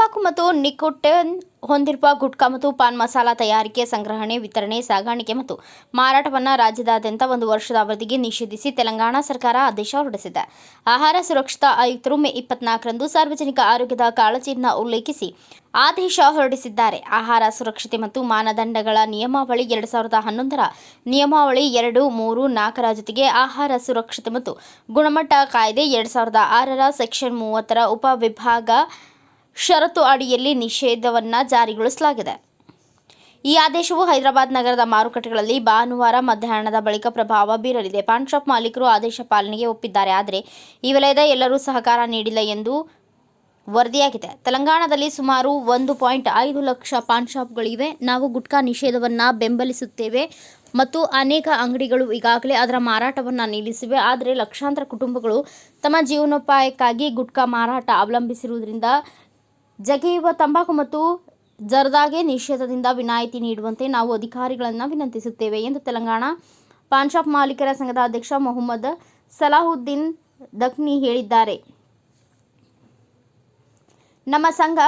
ಮತ್ತು ನಿಕೋಟಿನ್ ಹೊಂದಿರುವ ಗುಟ್ಕಾ ಮತ್ತು ಪಾನ್ ಮಸಾಲ ತಯಾರಿಕೆ, ಸಂಗ್ರಹಣೆ, ವಿತರಣೆ, ಸಾಗಾಣಿಕೆ ಮತ್ತು ಮಾರಾಟವನ್ನು ರಾಜ್ಯದಾದ್ಯಂತ ಒಂದು ವರ್ಷದ ಅವಧಿಗೆ ನಿಷೇಧಿಸಿ ತೆಲಂಗಾಣ ಸರ್ಕಾರ ಆದೇಶ ಹೊರಡಿಸಿದೆ. ಆಹಾರ ಸುರಕ್ಷತಾ ಆಯುಕ್ತರು ಮೇ ಇಪ್ಪತ್ನಾಲ್ಕರಂದು ಸಾರ್ವಜನಿಕ ಆರೋಗ್ಯದ ಕಾಳಜಿಯನ್ನು ಉಲ್ಲೇಖಿಸಿ ಆದೇಶ ಹೊರಡಿಸಿದ್ದಾರೆ. ಆಹಾರ ಸುರಕ್ಷತೆ ಮತ್ತು ಮಾನದಂಡಗಳ ನಿಯಮಾವಳಿ ಎರಡು ಸಾವಿರದ ಹನ್ನೊಂದರ ನಿಯಮಾವಳಿ ಎರಡು, ಮೂರು, ನಾಲ್ಕರ ಜೊತೆಗೆ ಆಹಾರ ಸುರಕ್ಷತೆ ಮತ್ತು ಗುಣಮಟ್ಟ ಕಾಯ್ದೆ ಎರಡು ಸಾವಿರದ ಆರರ ಸೆಕ್ಷನ್ ಮೂವತ್ತರ ಉಪವಿಭಾಗ ಷರತ್ತು ಅಡಿಯಲ್ಲಿ ನಿಷೇಧವನ್ನು ಜಾರಿಗೊಳಿಸಲಾಗಿದೆ. ಈ ಆದೇಶವು ಹೈದರಾಬಾದ್ ನಗರದ ಮಾರುಕಟ್ಟೆಗಳಲ್ಲಿ ಭಾನುವಾರ ಮಧ್ಯಾಹ್ನದ ಬಳಿಕ ಪ್ರಭಾವ ಬೀರಲಿದೆ. ಪಾನ್ ಶಾಪ್ ಮಾಲೀಕರು ಆದೇಶ ಪಾಲನೆಗೆ ಒಪ್ಪಿದ್ದಾರೆ. ಆದರೆ ಈ ವಲಯದ ಎಲ್ಲರೂ ಸಹಕಾರ ನೀಡಿಲ್ಲ ಎಂದು ವರದಿಯಾಗಿದೆ. ತೆಲಂಗಾಣದಲ್ಲಿ ಸುಮಾರು ಒಂದು ಪಾಯಿಂಟ್ ಐದು ಲಕ್ಷ ಪಾನ್ ಶಾಪ್ಗಳಿವೆ. ನಾವು ಗುಟ್ಕಾ ನಿಷೇಧವನ್ನು ಬೆಂಬಲಿಸುತ್ತೇವೆ ಮತ್ತು ಅನೇಕ ಅಂಗಡಿಗಳು ಈಗಾಗಲೇ ಅದರ ಮಾರಾಟವನ್ನು ನಿಲ್ಲಿಸಿವೆ. ಆದರೆ ಲಕ್ಷಾಂತರ ಕುಟುಂಬಗಳು ತಮ್ಮ ಜೀವನೋಪಾಯಕ್ಕಾಗಿ ಗುಟ್ಕಾ ಮಾರಾಟ ಅವಲಂಬಿಸಿರುವುದರಿಂದ ಜಗಿಯುವ ತಂಬಾಕು ಮತ್ತು ಜರ್ದಾಗೆ ನಿಷೇಧದಿಂದ ವಿನಾಯಿತಿ ನೀಡುವಂತೆ ನಾವು ಅಧಿಕಾರಿಗಳನ್ನು ವಿನಂತಿಸುತ್ತೇವೆ ಎಂದು ತೆಲಂಗಾಣ ಪಾನ್ ಶಾಪ್ ಮಾಲೀಕರ ಸಂಘದ ಅಧ್ಯಕ್ಷ ಮೊಹಮ್ಮದ್ ಸಲಾಹುದ್ದೀನ್ ದಖ್ನಿ ಹೇಳಿದ್ದಾರೆ. ನಮ್ಮ ಸಂಘ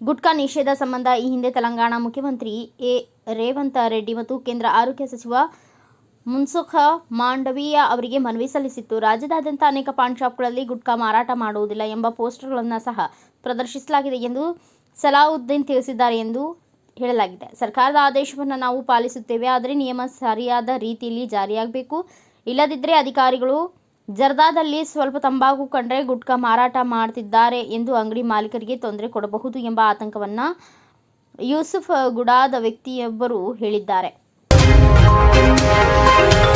ಗುಟ್ಕಾ ನಿಷೇಧ ಸಂಬಂಧ ಈ ಹಿಂದೆ ತೆಲಂಗಾಣ ಮುಖ್ಯಮಂತ್ರಿ ಎ ರೇವಂತ ರೆಡ್ಡಿ ಮತ್ತು ಕೇಂದ್ರ ಆರೋಗ್ಯ ಸಚಿವ ಮುನ್ಸುಖ ಮಾಂಡವೀಯ ಅವರಿಗೆ ಮನವಿ ಸಲ್ಲಿಸಿತ್ತು. ರಾಜ್ಯದಾದ್ಯಂತ ಅನೇಕ ಪಾನ್ ಶಾಪ್ಗಳಲ್ಲಿ ಗುಟ್ಕಾ ಮಾರಾಟ ಮಾಡುವುದಿಲ್ಲ ಎಂಬ ಪೋಸ್ಟರ್ಗಳನ್ನು ಸಹ ಪ್ರದರ್ಶಿಸಲಾಗಿದೆ ಎಂದು ಸಲಾವುದ್ದೀನ್ ತಿಳಿಸಿದ್ದಾರೆ ಎಂದು ಹೇಳಲಾಗಿದೆ. ಸರ್ಕಾರದ ಆದೇಶವನ್ನು ನಾವು ಪಾಲಿಸುತ್ತೇವೆ, ಆದರೆ ನಿಯಮ ಸರಿಯಾದ ರೀತಿಯಲ್ಲಿ ಜಾರಿಯಾಗಬೇಕು. ಇಲ್ಲದಿದ್ದರೆ ಅಧಿಕಾರಿಗಳು ಜರ್ದಾದಲ್ಲಿ ಸ್ವಲ್ಪ ತಂಬಾಕು ಕಂಡ್ರೆ ಗುಟ್ಕಾ ಮಾರಾಟ ಮಾಡ್ತಿದ್ದಾರೆ ಎಂದು ಅಂಗಡಿ ಮಾಲೀಕರಿಗೆ ತೊಂದರೆ ಕೊಡಬಹುದು ಎಂಬ ಆತಂಕವನ್ನು ಯೂಸುಫ್ ಗುಡಾದ ವ್ಯಕ್ತಿಯೊಬ್ಬರು ಹೇಳಿದ್ದಾರೆ. Thank you.